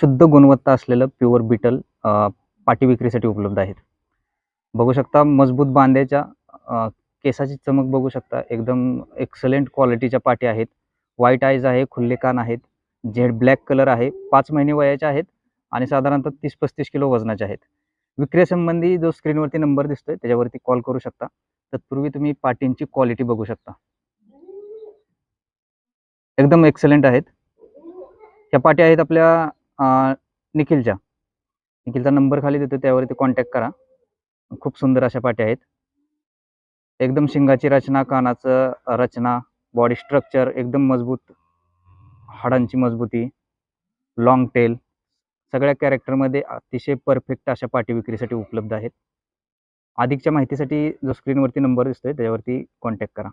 शुद्ध गुणवत्ता असलेलं प्युअर बिटल पाठी पाटी विक्रीसाठी उपलब्ध आहेत. बघू शकता मजबूत बांध्याच्या केसाची चमक बघू शकता. एकदम एक्सलेंट क्वालिटीच्या पाटी आहेत. व्हाईट आईज आहे खुल्ले कान आहेत. झेड ब्लॅक कलर आहे. पाच महिने वयाचे आहेत आणि साधारणतः तीस पस्तीस किलो वजनाचे आहेत. विक्रीसंबंधी जो स्क्रीनवरती नंबर दिसतोय त्याच्यावरती कॉल करू शकता. तत्पूर्वी तुम्ही पाटींची क्वालिटी बघू शकता. एकदम एक्सलेंट आहेत. ह्या पाटी आहेत आपल्या निखिलच्या. निखिलचा नंबर खाली देतो त्यावरती कॉन्टॅक्ट करा. खूप सुंदर अशा पाट्या आहेत. एकदम शिंगाची रचना कानाचं रचना बॉडी स्ट्रक्चर एकदम मजबूत. हाडांची मजबूती लॉंग टेल सगळ्या कॅरेक्टरमध्ये अतिशय परफेक्ट अशा पाटी विक्रीसाठी उपलब्ध आहेत. अधिकच्या माहितीसाठी जो स्क्रीनवरती नंबर दिसतोय त्याच्यावरती कॉन्टॅक्ट करा.